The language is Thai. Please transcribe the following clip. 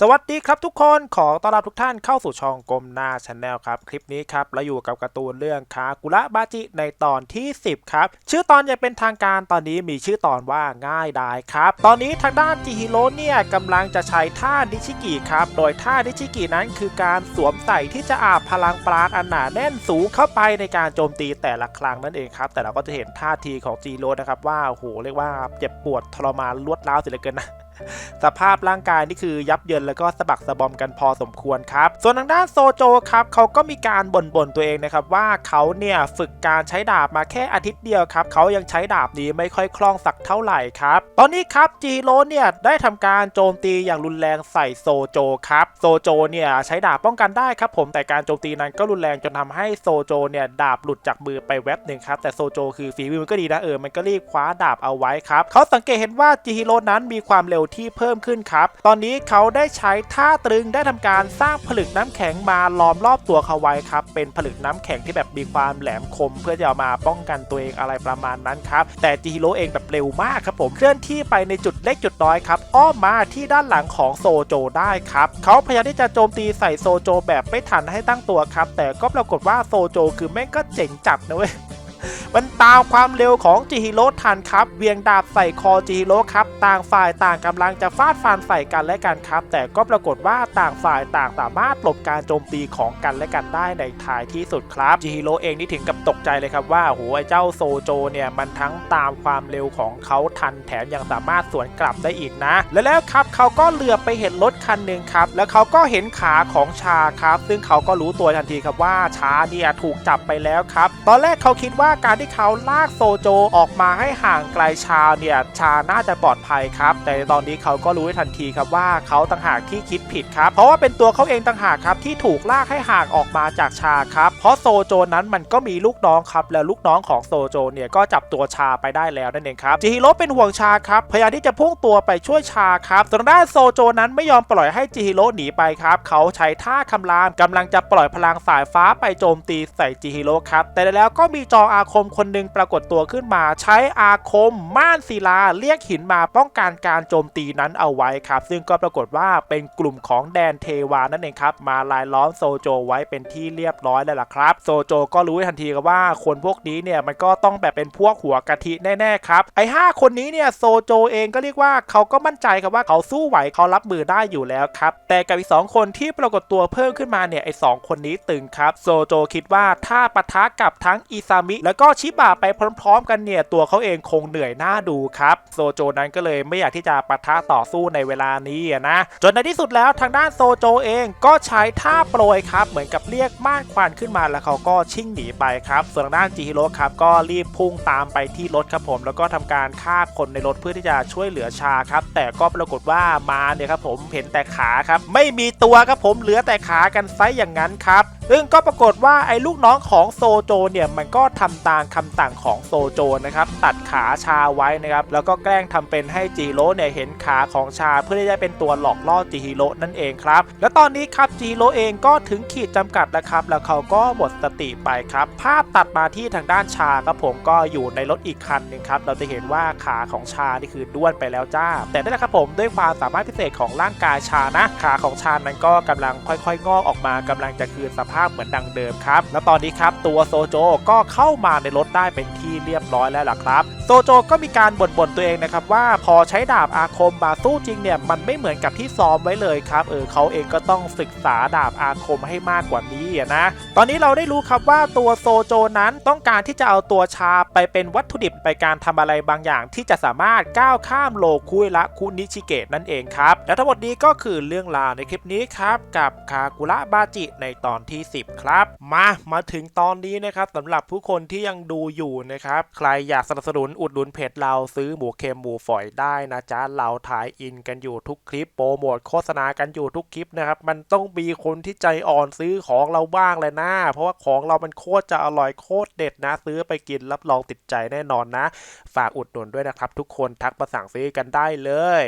สวัสดีครับทุกคนขอต้อนรับทุกท่านเข้าสู่ช่องกลมหน้าชาแนลครับ คลิปนี้ครับเราอยู่กับการ์ตูนเรื่องคากุระบาจิในตอนที่ 10 ครับ ชื่อตอนยังเป็นทางการตอนนี้มีชื่อตอนว่าง่ายดายครับ ตอนนี้ทางด้านจิฮิโร่เนี่ยกำลังจะใช้ท่าดิชิกิครับ โดยท่าดิชิกินั้นคือการสวมใส่ที่จะอาบพลังปราณอันหนาแน่นสูงเข้าไปในการโจมตีแต่ละครั้งนั่นเองครับ แต่เราก็จะเห็นท่าทีของจิฮิโร่นะครับว่าโอ้โหเรียกว่าเจ็บปวดทรมานรวดร้าวสียเหลือเกินนะ สภาพร่างกายนี่คือยับเยินแล้วก็สะบักสะบอมกันพอสมควรครับ ส่วนทางด้านโซโจครับเขาก็มีการบ่นบ่นๆตัวเองนะครับว่าเขาเนี่ยฝึกการใช้ดาบมาแค่อาทิตย์เดียวครับเขายังใช้ดาบนี้ไม่ค่อยคล่องสักเท่าไหร่ครับ ตอนนี้ครับจีโร่เนี่ยได้ทำการโจมตีอย่างรุนแรงใส่โซโจครับโซโจเนี่ยใช้ดาบป้องกันได้ครับผมแต่การโจมตีนั้นก็รุนแรงจนทำให้โซโจเนี่ยดาบหลุดจากมือไปแวบหนึ่งครับแต่โซโจคือฝีมือมันก็ดีนะเออมันก็รีบคว้าดาบเอาไว้ครับเขาสังเกตเห็นว่าจิฮิโร่นั้นมีความเร็วที่เพิ่มขึ้นครับ ตอนนี้เขาได้ใช้ท่าตรึงได้ทำการสร้างผลึกน้ำแข็งมาล้อมรอบตัวเขาไว้ครับ เป็นผลึกน้ำแข็งที่แบบมีความแหลมคม เพื่อจะเอามาป้องกันตัวเองอะไรประมาณนั้นครับแต่จิฮิโร่เองแบบเร็วมากครับผมเคลื่อนที่ไปในจุดเล็กจุดน้อยครับอ้อมมาที่ด้านหลังของโซโจได้ครับเขาพยายามที่จะโจมตีใส่โซโจแบบไม่ทันให้ตั้งตัวครับ แต่ก็ปรากฏว่าโซโจคือแม่งก็เจ๋งจัดนะเว้ย มันตามความเร็วของจิฮิโร่ทันครับเวียงดาบใส่คอจิฮิโร่ครับต่างฝ่ายต่างกำลังจะฟาดฟันใส่กันและกันครับ แต่ก็ปรากฏว่าต่างฝ่ายต่างสามารถหลบการโจมตีของกันและกันได้ในท้ายที่สุดครับจิฮิโร่เองนี่ถึงกับตกใจเลยครับว่าโหไอ้เจ้าโซโจเนี่ยมันทั้งตามความเร็วของเขาทันแถมยังสามารถสวนกลับได้อีกนะ และแล้วครับเขาก็เหลือบไปเห็นรถคันหนึ่งครับ แล้วเขาก็เห็นขาของชาครับ ซึ่งเขาก็รู้ตัวทันทีครับว่าชาเนี่ยถูกจับไปแล้วครับ ตอนแรกเขาคิดว่าการที่เขาลากโซโจออกมาให้ห่างไกลชาเนี่ยชาน่าจะปลอดภัยครับ แต่ในตอนนี้เขาก็รู้ได้ทันทีครับว่าเขาต่างหากที่คิดผิดครับ เพราะว่าเป็นตัวเขาเองต่างหากครับที่ถูกลากให้ห่างออกมาจากชาครับ เพราะโซโจนั้นมันก็มีลูกน้องครับ และลูกน้องของโซโจเนี่ยก็จับตัวชาไปได้แล้วนั่นเองครับจิฮิโร่เป็นห่วงชาครับพยายามที่จะพุ่งตัวไปช่วยชาครับส่วนด้านโซโจนั้นไม่ยอมปล่อยให้จิฮิโร่หนีไปครับเขาใช้ท่าคำรามกำลังจะปล่อยพลังสายฟ้าไปโจมตีใส่จิฮิโร่ครับแต่แล้วก็มีจออาคมคนหนึ่งปรากฏตัวขึ้นมาใช้อาคม ม่านศิลาเรียกหินมาป้องกันการโจมตีนั้นเอาไว้ครับ ซึ่งก็ปรากฏว่าเป็นกลุ่มของแดนเทวานั่นเองครับ มาลายล้อมโซโจไว้เป็นที่เรียบร้อยแล้วล่ะครับ โซโจก็รู้ทันทีครับว่าคนพวกนี้เนี่ยมันก็ต้องแบบเป็นพวกหัวกะทิแน่ๆครับไอ้ห้าคนนี้เนี่ยโซโจเองก็เรียกว่าเขาก็มั่นใจครับว่าเขาสู้ไหวเขารับมือได้อยู่แล้วครับแต่กับอีกสองคนที่ปรากฏตัวเพิ่มขึ้นมาเนี่ยไอ้สองคนนี้ตึงครับโซโจคิดว่าถ้าปะทะกับทั้งอิซามิ แล้วก็ชิบะไปพร้อมๆ กันเนี่ยตัวเขาเองคงเหนื่อยหน้าดูครับโซโจนั้นก็เลยไม่อยากที่จะปะทะต่อสู้ในเวลานี้นะจนในที่สุดแล้วทางด้านโซโจเองก็ใช้ท่าโปรยครับเหมือนกับเรียกม่านควันขึ้นมาแล้วเขาก็ชิ่งหนีไปครับ ส่วนทางด้านจิฮิโร่ครับก็รีบพุ่งตามไปที่รถครับผม แล้วก็ทำการฆ่าคนในรถเพื่อที่จะช่วยเหลือชาครับ แต่ก็ปรากฏว่ามาเนี่ยครับผมเห็นแต่ขาครับ ไม่มีตัวครับผมเหลือแต่ขากันไซอย่างนั้นครับซึ่งก็ปรากฏว่าไอ้ลูกน้องของโซโจเนี่ยมันก็ทำตามคำสั่งของโซโจนะครับตัดขาชาไว้นะครับแล้วก็แกล้งทำเป็นให้จิโร่เนี่ยเห็นขาของชาเพื่อที่จะเป็นตัวหลอกล่อจิฮิโร่นั่นเองครับ แล้วตอนนี้ครับจิฮิโร่เองก็ถึงขีดจำกัดแล้วครับ แล้วเขาก็หมดสติไปครับ ภาพตัดมาที่ทางด้านชาครับผมก็อยู่ในรถอีกคันหนึ่งครับเราจะเห็นว่าขาของชานี่คือด้วนไปแล้วจ้า แต่นั่นแหละครับผมด้วยความสามารถพิเศษของร่างกายชานะขาของชานั้นก็กำลังค่อยๆ งอกออกมากำลังจะคืนสภาพภาพเหมือนดังเดิมครับ แล้วตอนนี้ครับตัวโซโจก็เข้ามาในรถได้เป็นที่เรียบร้อยแล้วล่ะครับโซโจก็มีการบ่นๆตัวเองนะครับว่าพอใช้ดาบอาคมมาสู้จริงเนี่ยมันไม่เหมือนกับที่ซ้อมไว้เลยครับเออเขาเองก็ต้องศึกษาดาบอาคมให้มากกว่านี้นะตอนนี้เราได้รู้ครับว่าตัวโซโจนั้นต้องการที่จะเอาตัวชาไปเป็นวัตถุดิบไปการทำอะไรบางอย่าง ที่จะสามารถก้าวข้ามโลคุยละคุนิชิเกะนั่นเองครับและทั้งหมดนี้ก็คือเรื่องราวในคลิปนี้ครับกับคากุระบาจิในตอนที่ 10 ครับ มามาถึงตอนนี้นะครับสำหรับผู้คนที่ยังดูอยู่นะครับใครอยากสนับสนุนอุดหนุนเพจเราซื้อหมูเค็มหมูฝอยได้นะจ๊ะ เราถ่ายอินกันอยู่ทุกคลิปโปรโมทโฆษณากันอยู่ทุกคลิปนะครับ มันต้องมีคนที่ใจอ่อนซื้อของเราบ้างเลยนะ เพราะว่าของเรามันโคตรจะอร่อยโคตรเด็ดนะ ซื้อไปกินรับรองติดใจแน่นอนนะ ฝากอุดหนุนด้วยนะครับ ทุกคนทักมาสั่งซื้อกันได้เลย